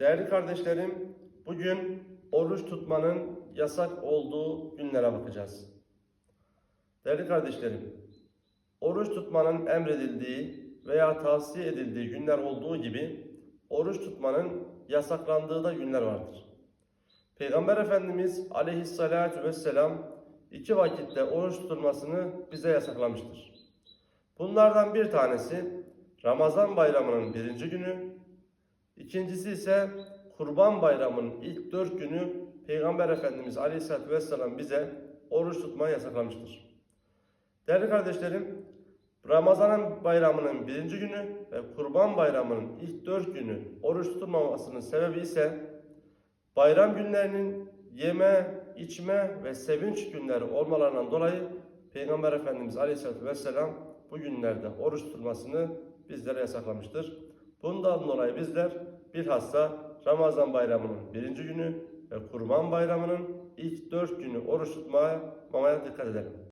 Değerli kardeşlerim, bugün oruç tutmanın yasak olduğu günlere bakacağız. Değerli kardeşlerim, oruç tutmanın emredildiği veya tavsiye edildiği günler olduğu gibi oruç tutmanın yasaklandığı da günler vardır. Peygamber Efendimiz aleyhissalatu vesselam iki vakitte oruç tutulmasını bize yasaklamıştır. Bunlardan bir tanesi Ramazan bayramının birinci günü, ikincisi ise Kurban bayramının ilk dört günü Peygamber Efendimiz aleyhissalatu vesselam bize oruç tutmayı yasaklamıştır. Değerli kardeşlerim, Ramazan bayramının birinci günü ve Kurban bayramının ilk dört günü oruç tutulmamasının sebebi ise bayram günlerinin yeme, içme ve sevinç günleri olmalarından dolayı Peygamber Efendimiz Aleyhisselatü Vesselam bu günlerde oruç tutulmasını bizlere yasaklamıştır. Bundan dolayı bizler bilhassa Ramazan bayramının birinci günü ve Kurban bayramının ilk dört günü oruç tutmaya mamaya dikkat edelim.